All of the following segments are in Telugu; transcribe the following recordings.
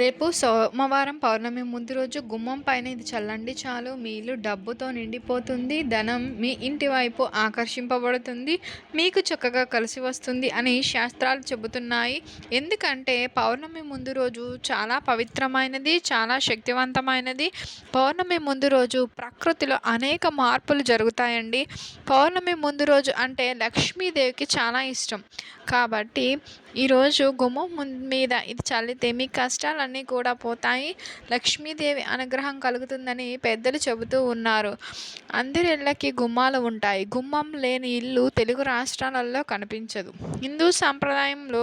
రేపు సోమవారం పౌర్ణమి ముందు రోజు గుమ్మం పైన ఇది చల్లండి చాలు. మీ ఇల్లు డబ్బుతో నిండిపోతుంది. ధనం మీ ఇంటి వైపు ఆకర్షింపబడుతుంది. మీకు చక్కగా కలిసి వస్తుంది అని శాస్త్రాలు చెబుతున్నాయి. ఎందుకంటే పౌర్ణమి ముందు రోజు చాలా పవిత్రమైనది చాలా శక్తివంతమైనది. పౌర్ణమి ముందు రోజు ప్రకృతిలో అనేక మార్పులు జరుగుతాయండి. పౌర్ణమి ముందు రోజు అంటే లక్ష్మీదేవికి చాలా ఇష్టం. కాబట్టి ఈరోజు గుమ్మం మీద ఇది చల్లితే మీ కష్టాలు కష్టాలన్నీ కూడా పోతాయి. లక్ష్మీదేవి అనుగ్రహం కలుగుతుందని పెద్దలు చెబుతూ ఉన్నారు. అందరి ఇళ్ళకి గుమ్మాలు ఉంటాయి. గుమ్మం లేని ఇల్లు తెలుగు రాష్ట్రాలలో కనిపించదు. హిందూ సాంప్రదాయంలో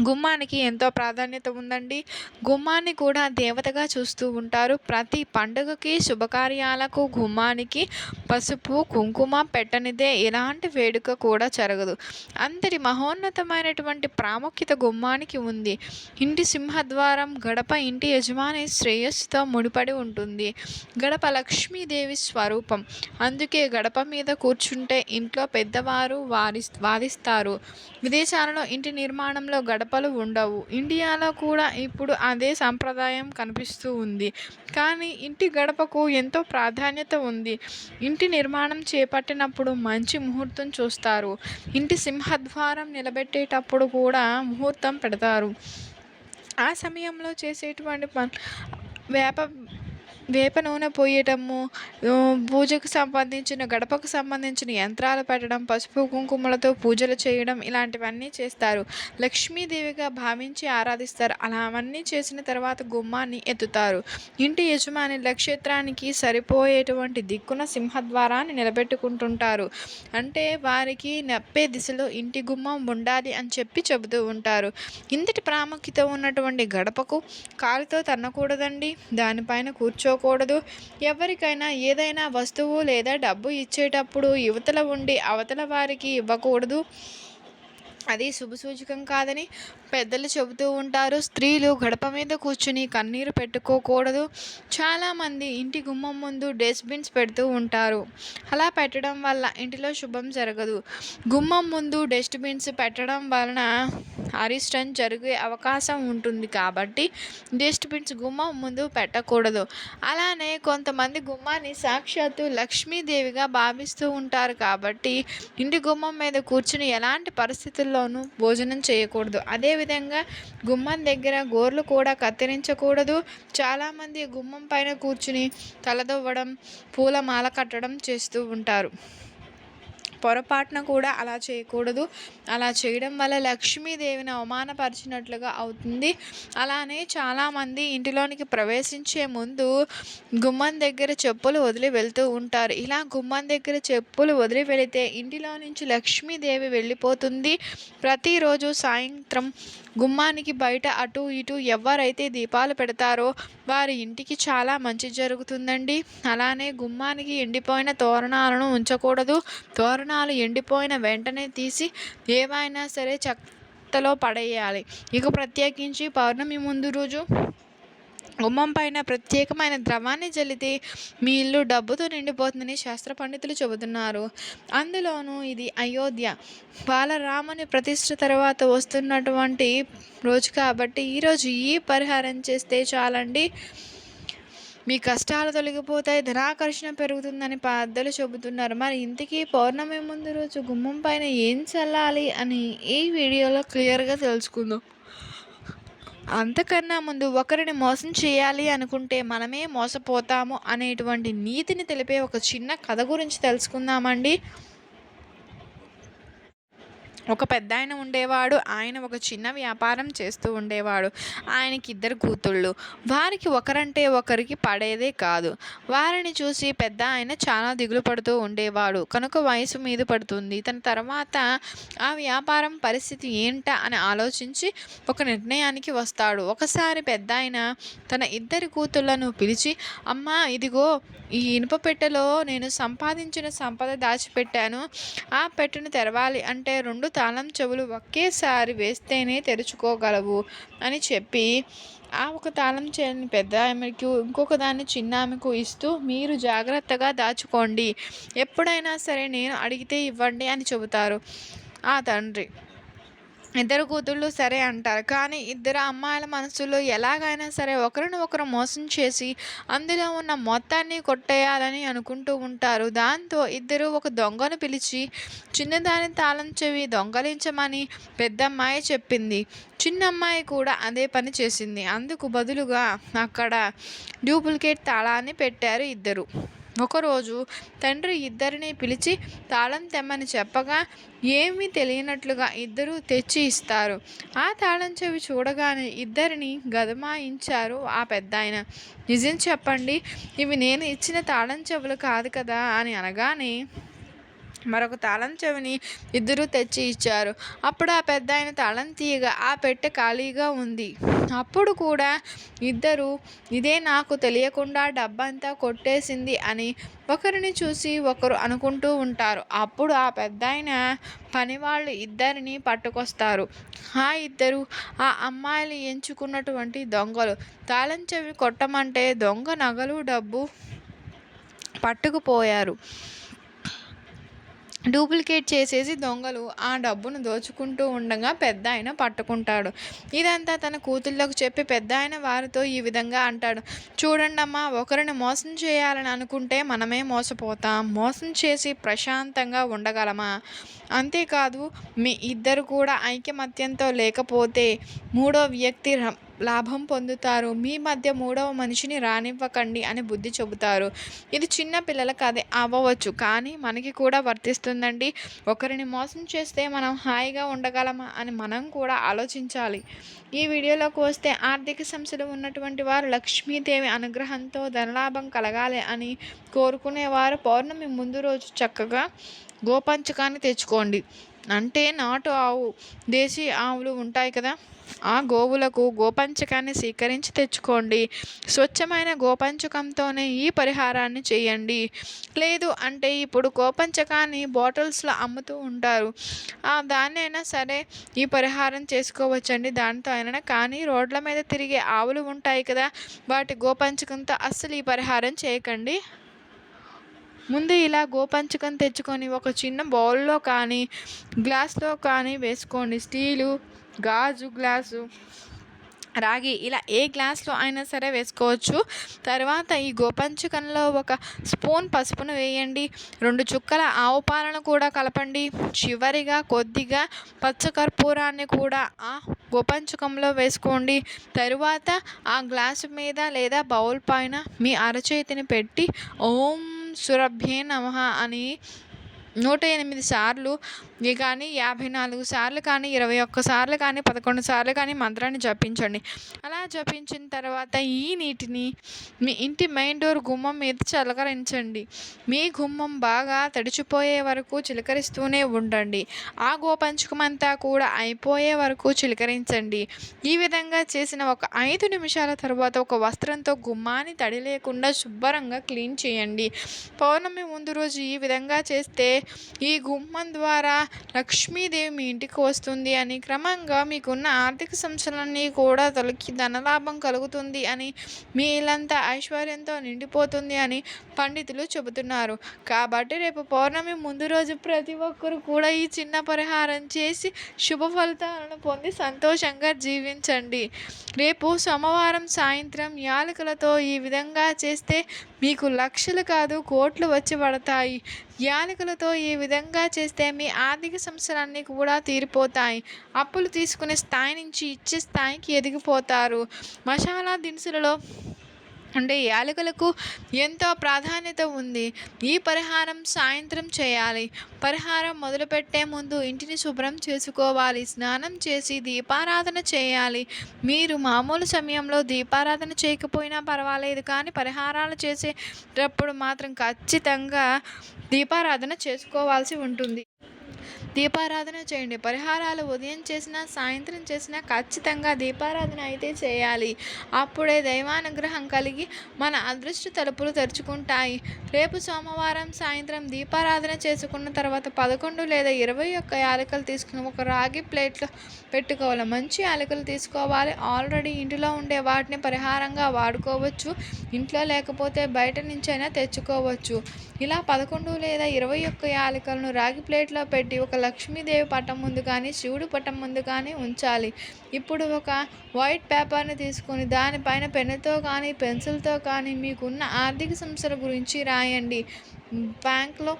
గుమ్మానికి ఎంతో ప్రాధాన్యత ఉందండి. గుమ్మాన్ని కూడా దేవతగా చూస్తూ ఉంటారు. ప్రతి పండుగకి శుభకార్యాలకు గుమ్మానికి పసుపు కుంకుమ పెట్టనిదే ఎలాంటి వేడుక కూడా జరగదు. అంతటి మహోన్నతమైనటువంటి ప్రాముఖ్యత గుమ్మానికి ఉంది. ఇంటి సింహద్వారం గడప ఇంటి యజమాని శ్రేయస్సుతో ముడిపడి ఉంటుంది. గడప లక్ష్మీదేవి స్వరూపం. అందుకే గడప మీద కూర్చుంటే ఇంట్లో పెద్దవారు వారి వాదిస్తారు. విదేశాలలో ఇంటి నిర్మాణంలో గడప గడపలు ఉండవు. ఇండియాలో కూడా ఇప్పుడు అదే సంప్రదాయం కనిపిస్తూ ఉంది. కానీ ఇంటి గడపకు ఎంతో ప్రాధాన్యత ఉంది. ఇంటి నిర్మాణం చేపట్టినప్పుడు మంచి ముహూర్తం చూస్తారు. ఇంటి సింహద్వారం నిలబెట్టేటప్పుడు కూడా ముహూర్తం పెడతారు. ఆ సమయంలో చేసేటువంటి పన్ వేప వేప నూనె పోయటము పూజకు సంబంధించిన గడపకు సంబంధించిన యంత్రాలు పెట్టడం పసుపు కుంకుమలతో పూజలు చేయడం ఇలాంటివన్నీ చేస్తారు. లక్ష్మీదేవిగా భావించి ఆరాధిస్తారు. అలా అవన్నీ చేసిన తర్వాత గుమ్మాన్ని ఎత్తుతారు. ఇంటి యజమాని నక్షత్రానికి సరిపోయేటువంటి దిక్కున సింహద్వారాన్ని నిలబెట్టుకుంటుంటారు. అంటే వారికి నప్పే దిశలో ఇంటి గుమ్మం ఉండాలి అని చెప్పి చెబుతూ ఉంటారు. ఇంతటి ప్రాముఖ్యత ఉన్నటువంటి గడపకు కాలుతో తన్నకూడదండి. దానిపైన కూర్చో తీసుకోకూడదు ఎవరికైనా ఏదైనా వస్తువు లేదా డబ్బు ఇచ్చేటప్పుడు యువతల ఉండి అవతల వారికి ఇవ్వకూడదు. అది శుభసూచకం కాదని పెద్దలు చెబుతూ ఉంటారు. స్త్రీలు గడప మీద కూర్చుని కన్నీరు పెట్టుకోకూడదు. చాలామంది ఇంటి గుమ్మం ముందు డస్ట్బిన్స్ పెడుతూ ఉంటారు. అలా పెట్టడం వల్ల ఇంటిలో శుభం జరగదు. గుమ్మం ముందు డస్ట్బిన్స్ పెట్టడం వలన అరిష్టం జరిగే అవకాశం ఉంటుంది కాబట్టి డస్ట్బిన్స్ గుమ్మం ముందు పెట్టకూడదు. అలానే కొంతమంది గుమ్మాన్ని సాక్షాత్తు లక్ష్మీదేవిగా భావిస్తూ ఉంటారు కాబట్టి ఇంటి గుమ్మం మీద కూర్చుని ఎలాంటి పరిస్థితుల్లో పరిస్థితుల్లోనూ భోజనం చేయకూడదు. అదేవిధంగా గుమ్మం దగ్గర గోర్లు కూడా కత్తిరించకూడదు. చాలామంది గుమ్మం పైన కూర్చుని తలదవ్వడం పూల మాల కట్టడం చేస్తూ ఉంటారు. పొరపాటున కూడా అలా చేయకూడదు. అలా చేయడం వల్ల లక్ష్మీదేవిని అవమానపరిచినట్లుగా అవుతుంది. అలానే చాలామంది ఇంటిలోనికి ప్రవేశించే ముందు గుమ్మం దగ్గర చెప్పులు వదిలి వెళ్తూ ఉంటారు. ఇలా గుమ్మం దగ్గర చెప్పులు వదిలి వెళితే ఇంటిలో నుంచి లక్ష్మీదేవి వెళ్ళిపోతుంది. ప్రతిరోజు సాయంత్రం గుమ్మానికి బయట అటు ఇటు ఎవరైతే దీపాలు పెడతారో వారి ఇంటికి చాలా మంచి జరుగుతుందండి. అలానే గుమ్మానికి ఎండిపోయిన తోరణాలను ఉంచకూడదు. తోరణాలు ఎండిపోయిన వెంటనే తీసి ఏవైనా సరే చెత్తలో పడేయాలి. ఇక ప్రత్యేకించి పౌర్ణమి ముందు రోజు ఉమ్మం పైన ప్రత్యేకమైన ద్రవాన్ని జల్లితే మీ ఇల్లు డబ్బుతో నిండిపోతుందని శాస్త్ర పండితులు చెబుతున్నారు. అందులోనూ ఇది అయోధ్య. బాలరాముని ప్రతిష్ఠ తర్వాత వస్తున్నటువంటి రోజు కాబట్టి ఈరోజు ఈ పరిహారం చేస్తే చాలండి. మీ కష్టాలు తొలగిపోతాయి ధనాకర్షణ పెరుగుతుందని పెద్దలు చెబుతున్నారు. మరి ఇంతకీ పౌర్ణమి ముందు రోజు గుమ్మం పైన ఏం చల్లాలి అని ఈ వీడియోలో క్లియర్గా తెలుసుకుందాం. అంతకన్నా ముందు ఒకరిని మోసం చేయాలి అనుకుంటే మనమే మోసపోతాము అనేటువంటి నీతిని తెలిపే ఒక చిన్న కథ గురించి తెలుసుకుందామండి. ఒక పెద్ద ఆయన ఉండేవాడు ఆయన ఒక చిన్న వ్యాపారం చేస్తూ ఉండేవాడు. ఆయనకి ఇద్దరు కూతుళ్ళు. వారికి ఒకరంటే ఒకరికి పడేదే కాదు. వారిని చూసి పెద్ద ఆయన చాలా దిగులు పడుతూ ఉండేవాడు. కనుక వయసు మీద పడుతుంది. తన తర్వాత ఆ వ్యాపారం పరిస్థితి ఏంటా అని ఆలోచించి ఒక నిర్ణయానికి వస్తాడు. ఒకసారి పెద్ద ఆయన తన ఇద్దరి కూతుళ్ళను పిలిచి అమ్మ ఇదిగో ఈ ఇనుప పెట్టెలో నేను సంపాదించిన సంపద దాచిపెట్టాను. ఆ పెట్టెను తెరవాలి అంటే రెండు తాళం చెవులు ఒకేసారి వేస్తేనే తెరుచుకోగలవు అని చెప్పి ఆ ఒక తాళం చెవిని పెద్ద ఆమెకు ఇంకొక దాన్ని చిన్న ఆమెకు ఇస్తూ మీరు జాగ్రత్తగా దాచుకోండి. ఎప్పుడైనా సరే నేను అడిగితే ఇవ్వండి అని చెబుతారు. ఆ తండ్రి ఇద్దరు కూతుళ్ళు సరే అంటారు. కానీ ఇద్దరు అమ్మాయిల మనసులో ఎలాగైనా సరే ఒకరిని ఒకరు మోసం చేసి అందులో ఉన్న మొత్తాన్ని కొట్టేయాలని అనుకుంటూ ఉంటారు. దాంతో ఇద్దరు ఒక దొంగను పిలిచి చిన్నదాని తాళం చెవి దొంగలించమని పెద్దమ్మాయి చెప్పింది. చిన్నమ్మాయి కూడా అదే పని చేసింది. అందుకు బదులుగా అక్కడ డూప్లికేట్ తాళాన్ని పెట్టారు ఇద్దరు. ఒకరోజు తండ్రి ఇద్దరిని పిలిచి తాళం తెమ్మని చెప్పగా ఏమీ తెలియనట్లుగా ఇద్దరూ తెచ్చి ఇస్తారు. ఆ తాళం చెవి చూడగానే ఇద్దరిని గదమాయించారు ఆ పెద్దాయన. నిజం చెప్పండి ఇవి నేను ఇచ్చిన తాళం చెవులు కాదు కదా అని అనగానే మరొక తాళం చెవిని ఇద్దరు తెచ్చి ఇచ్చారు. అప్పుడు ఆ పెద్ద ఆయన తాళం తీయగా ఆ పెట్టె ఖాళీగా ఉంది. అప్పుడు కూడా ఇద్దరు ఇదే నాకు తెలియకుండా డబ్బంతా కొట్టేసింది అని ఒకరిని చూసి ఒకరు అనుకుంటూ ఉంటారు. అప్పుడు ఆ పెద్ద ఆయన పని వాళ్ళు ఇద్దరిని పట్టుకొస్తారు. ఆ ఇద్దరు ఆ అమ్మాయిలు ఎంచుకున్నటువంటి దొంగలు. తాళం చెవి కొట్టమంటే దొంగ నగలు డబ్బు పట్టుకుపోయారు. డూప్లికేట్ చేసేసి దొంగలు ఆ డబ్బును దోచుకుంటూ ఉండగా పెద్ద ఆయన పట్టుకుంటాడు. ఇదంతా తన కూతుళ్ళకు చెప్పి పెద్ద ఆయన వారితో ఈ విధంగా అంటాడు. చూడండమ్మా ఒకరిని మోసం చేయాలని అనుకుంటే మనమే మోసపోతాం. మోసం చేసి ప్రశాంతంగా ఉండగలమా? అంతేకాదు మీ ఇద్దరు కూడా ఐకమత్యంతో లేకపోతే మూడో వ్యక్తి లాభం పొందుతారు. మీ మధ్య మూడవ మనిషిని రానివ్వకండి అని బుద్ధి చెబుతారు. ఇది చిన్న పిల్లలకు అదే అవ్వవచ్చు. కానీ మనకి కూడా వర్తిస్తుందండి. ఒకరిని మోసం చేస్తే మనం హాయిగా ఉండగలమా అని మనం కూడా ఆలోచించాలి. ఈ వీడియోలోకి వస్తే ఆర్థిక సమస్యలు ఉన్నటువంటి వారు లక్ష్మీదేవి అనుగ్రహంతో ధనలాభం కలగాలి అని కోరుకునేవారు. పౌర్ణమి ముందు రోజు చక్కగా గోపంచకాన్ని తెచ్చుకోండి. అంటే నాటు ఆవు దేశీ ఆవులు ఉంటాయి కదా. ఆ గోవులకు గోపంచకాన్ని సేకరించి తెచ్చుకోండి. స్వచ్ఛమైన గోపంచకంతోనే ఈ పరిహారాన్ని చేయండి. లేదు అంటే ఇప్పుడు గోపంచకాన్ని బాటిల్స్లో అమ్ముతూ ఉంటారు. ఆ దాన్నైనా సరే ఈ పరిహారం చేసుకోవచ్చండి దాంతో అయినా కానీ రోడ్ల మీద తిరిగే ఆవులు ఉంటాయి కదా వాటి గోపంచకంతో అస్సలు ఈ పరిహారం చేయకండి. ముందు ఇలా గోపంచకం తెచ్చుకొని ఒక చిన్న బౌల్లో కానీ గ్లాస్లో కానీ వేసుకోండి. స్టీలు గాజు గ్లాసు రాగి ఇలా ఏ గ్లాస్లో అయినా సరే వేసుకోవచ్చు. తర్వాత ఈ గోపంచకంలో ఒక స్పూన్ పసుపును వేయండి. రెండు చుక్కల ఆవు పాలను కూడా కలపండి. చివరిగా కొద్దిగా పచ్చకర్పూరాన్ని కూడా ఆ గోపంచకంలో వేసుకోండి. తరువాత ఆ గ్లాసు మీద లేదా బౌల్ పైన మీ అరచేతిని పెట్టి ఓం సురభ్యే నమ అని నూట ఎనిమిది సార్లు కానీ యాభై నాలుగు సార్లు కానీ ఇరవై ఒక్క సార్లు కానీ పదకొండు సార్లు కానీ మంత్రాన్ని జపించండి. అలా జపించిన తర్వాత ఈ నీటిని మీ ఇంటి మెయిన్ డోర్ గుమ్మం మీద చిలకరించండి. మీ గుమ్మం బాగా తడిచిపోయే వరకు చిలకరిస్తూనే ఉండండి. ఆ గోపంచకం అంతా కూడా అయిపోయే వరకు చిలకరించండి. ఈ విధంగా చేసిన ఒక ఐదు నిమిషాల తర్వాత ఒక వస్త్రంతో గుమ్మాన్ని తడి లేకుండా శుభ్రంగా క్లీన్ చేయండి. పౌర్ణమి ముందు రోజు ఈ విధంగా చేస్తే ఈ గుమ్మం ద్వారా లక్ష్మీదేవి మీ ఇంటికి వస్తుంది అని క్రమంగా మీకున్న ఆర్థిక సమస్యలన్నీ కూడా తొలగి ధనలాభం కలుగుతుంది అని మీ ఇల్లంతా ఐశ్వర్యంతో నిండిపోతుంది అని పండితులు చెబుతున్నారు. కాబట్టి రేపు పౌర్ణమి ముందు రోజు ప్రతి ఒక్కరు కూడా ఈ చిన్న పరిహారం చేసి శుభ ఫలితాలను పొంది సంతోషంగా జీవించండి. రేపు సోమవారం సాయంత్రం యాలకులతో ఈ విధంగా చేస్తే మీకు లక్షలు కాదు కోట్లు వచ్చి పడతాయి. యాలకులతో ఈ విధంగా చేస్తే మీ ఆర్థిక సమస్యలన్నీ కూడా తీరిపోతాయి. అప్పులు తీసుకునే స్థాయి నుంచి ఇచ్చే స్థాయికి ఎదిగిపోతారు. మసాలా దినుసులలో అంటే యాలకులకు ఎంతో ప్రాధాన్యత ఉంది. ఈ పరిహారం సాయంత్రం చేయాలి. పరిహారం మొదలుపెట్టే ముందు ఇంటిని శుభ్రం చేసుకోవాలి. స్నానం చేసి దీపారాధన చేయాలి. మీరు మామూలు సమయంలో దీపారాధన చేయకపోయినా పర్వాలేదు కానీ పరిహారాలు చేసేటప్పుడు మాత్రం ఖచ్చితంగా దీపారాధన చేసుకోవాల్సి ఉంటుంది. దీపారాధన చేయండి. పరిహారాలు ఉదయం చేసినా సాయంత్రం చేసినా ఖచ్చితంగా దీపారాధన అయితే చేయాలి. అప్పుడే దైవానుగ్రహం కలిగి మన అదృష్ట తలుపులు తెరుచుకుంటాయి. రేపు సోమవారం సాయంత్రం దీపారాధన చేసుకున్న తర్వాత పదకొండు లేదా ఇరవై ఒక్క యాలకలు తీసుకుని ఒక రాగి ప్లేట్లో పెట్టుకోవాలి. మంచి యాలకలు తీసుకోవాలి. ఆల్రెడీ ఇంటిలో ఉండే వాటిని పరిహారంగా వాడుకోవచ్చు. ఇంట్లో లేకపోతే బయట నుంచైనా తెచ్చుకోవచ్చు. ఇలా పదకొండు లేదా ఇరవై ఒక్క యాలకలను రాగి ప్లేట్లో పెట్టి ఒక లక్ష్మీదేవి పటం ముందు కానీ శివుడు పటం ముందు కానీ ఉంచాలి. ఇప్పుడు ఒక వైట్ పేపర్ని తీసుకొని దానిపైన పెన్నుతో కానీ పెన్సిల్తో కానీ మీకున్న ఆర్థిక సమస్యల గురించి రాయండి. బ్యాంక్లో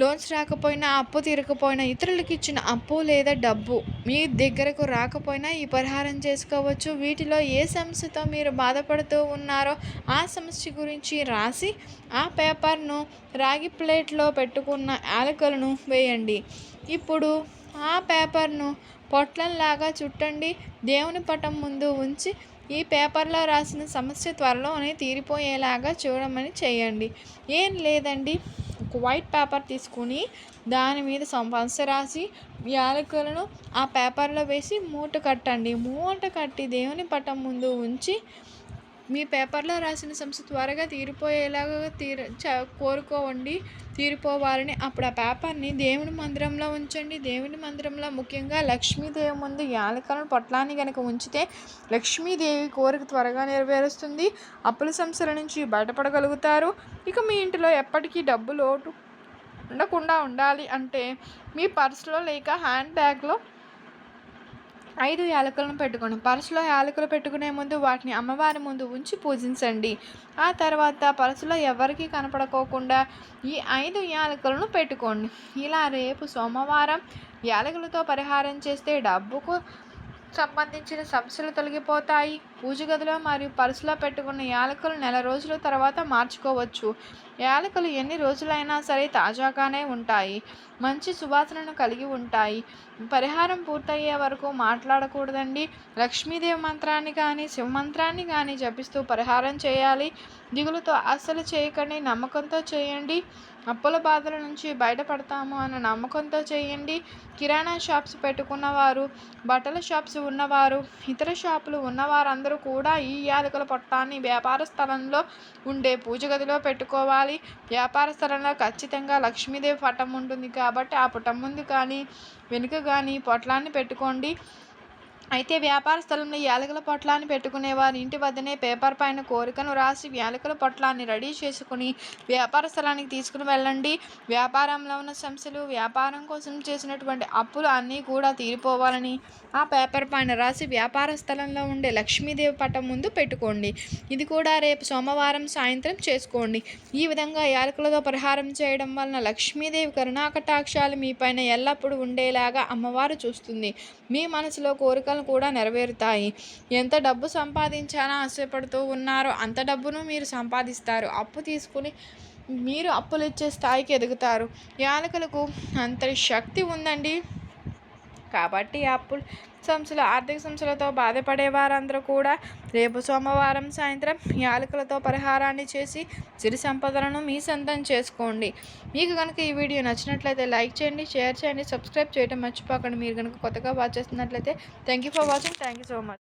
లోన్స్ రాకపోయినా అప్పు తీరకపోయినా ఇతరులకు ఇచ్చిన అప్పు లేదా డబ్బు మీ దగ్గరకు రాకపోయినా ఈ పరిహారం చేసుకోవచ్చు. వీటిలో ఏ సమస్యతో మీరు బాధపడుతూ ఉన్నారో ఆ సమస్య గురించి రాసి ఆ పేపర్ను రాగి ప్లేట్లో పెట్టుకున్న యాలకులను వేయండి. ఇప్పుడు ఆ పేపర్ను పొట్లంలాగా చుట్టండి. దేవుని పటం ముందు ఉంచి ఈ పేపర్లో రాసిన సమస్య త్వరలోనే తీరిపోయేలాగా చూడమని చేయండి. ఏం లేదండి. ఒక వైట్ పేపర్ తీసుకుని దాని మీద సమస్య రాసి యాలకులను ఆ పేపర్లో వేసి మూట కట్టండి. మూట కట్టి దేవుని పటం ముందు ఉంచి మీ పేపర్లో రాసిన సమస్య త్వరగా తీరిపోయేలాగా తీర చ కోరుకోవండి. తీరిపోవాలని అప్పుడు ఆ పేపర్ని దేవుని మందిరంలో ఉంచండి. దేవుని మందిరంలో ముఖ్యంగా లక్ష్మీదేవి ముందు యాలకలను పొట్లాన్ని కనుక ఉంచితే లక్ష్మీదేవి కోరిక త్వరగా నెరవేరుస్తుంది. అప్పుల సమస్యల నుంచి బయటపడగలుగుతారు. ఇక మీ ఇంటిలో ఎప్పటికీ డబ్బు లోటు ఉండకుండా ఉండాలి అంటే మీ పర్సులో లేక హ్యాండ్ బ్యాగ్లో ఐదు యాలకులను పెట్టుకోండి. పర్సులో యాలకులు పెట్టుకునే ముందు వాటిని అమ్మవారి ముందు ఉంచి పూజించండి. ఆ తర్వాత పర్సులో ఎవరికీ కనపడకోకుండా ఈ ఐదు యాలకులను పెట్టుకోండి. ఇలా రేపు సోమవారం యాలకులతో పరిహారం చేస్తే డబ్బుకు సంబంధించిన సమస్యలు తొలగిపోతాయి. పూజ గదిలో మరియు పర్సులో పెట్టుకున్న యాలకులు నెల రోజుల తర్వాత మార్చుకోవచ్చు. యాలకులు ఎన్ని రోజులైనా సరే తాజాగానే ఉంటాయి. మంచి సువాసనను కలిగి ఉంటాయి. పరిహారం పూర్తయ్యే వరకు మాట్లాడకూడదండి. లక్ష్మీదేవి మంత్రాన్ని కానీ శివ మంత్రాన్ని కానీ జపిస్తూ పరిహారం చేయాలి. దిగులుతో అస్సలు చేయకండి. నమ్మకంతో చేయండి. అప్పుల బాధల నుంచి బయటపడతాము అన్న నమ్మకంతో చేయండి. కిరాణా షాప్స్ పెట్టుకున్నవారు బట్టల షాప్స్ ఉన్నవారు ఇతర షాపులు ఉన్నవారందరూ అందరూ కూడా ఈ యాలకుల పొట్టాన్ని వ్యాపార స్థలంలో ఉండే పూజ గదిలో పెట్టుకోవాలి. వ్యాపార స్థలంలో ఖచ్చితంగా లక్ష్మీదేవి పటం ఉంటుంది కాబట్టి ఆ పుటం ముందు కానీ వెనుక కానీ పొట్లాన్ని పెట్టుకోండి. అయితే వ్యాపార స్థలంలో యాలకుల పొట్లాన్ని పెట్టుకునేవారు. ఇంటి వద్దనే పేపర్ పైన కోరికను రాసి యాలకుల పొట్లాన్ని రెడీ చేసుకుని వ్యాపార స్థలానికి తీసుకుని వెళ్ళండి. వ్యాపారంలో ఉన్న సమస్యలు వ్యాపారం కోసం చేసినటువంటి అప్పులు అన్నీ కూడా తీరిపోవాలని ఆ పేపర్ పైన రాసి వ్యాపార స్థలంలో ఉండే లక్ష్మీదేవి పటం ముందు పెట్టుకోండి. ఇది కూడా రేపు సోమవారం సాయంత్రం చేసుకోండి. ఈ విధంగా యాలకులతో పరిహారం చేయడం వలన లక్ష్మీదేవి కరుణాకటాక్షాలు మీ పైన ఎల్లప్పుడూ ఉండేలాగా అమ్మవారు చూస్తుంది. మీ మనసులో కోరికలు కూడా నెరవేరుతాయి. ఎంత డబ్బు సంపాదించాలని ఆశపడుతూ ఉన్నారో అంత డబ్బును మీరు సంపాదిస్తారు. అప్పు తీసుకుని మీరు అప్పులు ఇచ్చే స్థాయికి ఎదుగుతారు. యాలకులకు అంత శక్తి ఉందండి. కాబట్టి అప్పులు సమస్యలు ఆర్థిక సమస్యలతో బాధపడే వారందరూ కూడా రేపు సోమవారం సాయంత్రం యాలకులతో పరిహారాన్ని చేసి సిరి సంపదలను మీ సొంతం చేసుకోండి. మీకు కనుక ఈ వీడియో నచ్చినట్లయితే లైక్ చేయండి షేర్ చేయండి సబ్స్క్రైబ్ చేయడం మర్చిపోకండి. మీరు కనుక కొత్తగా వాచ్ చేస్తున్నట్లయితే thank you for watching. Thank you so much.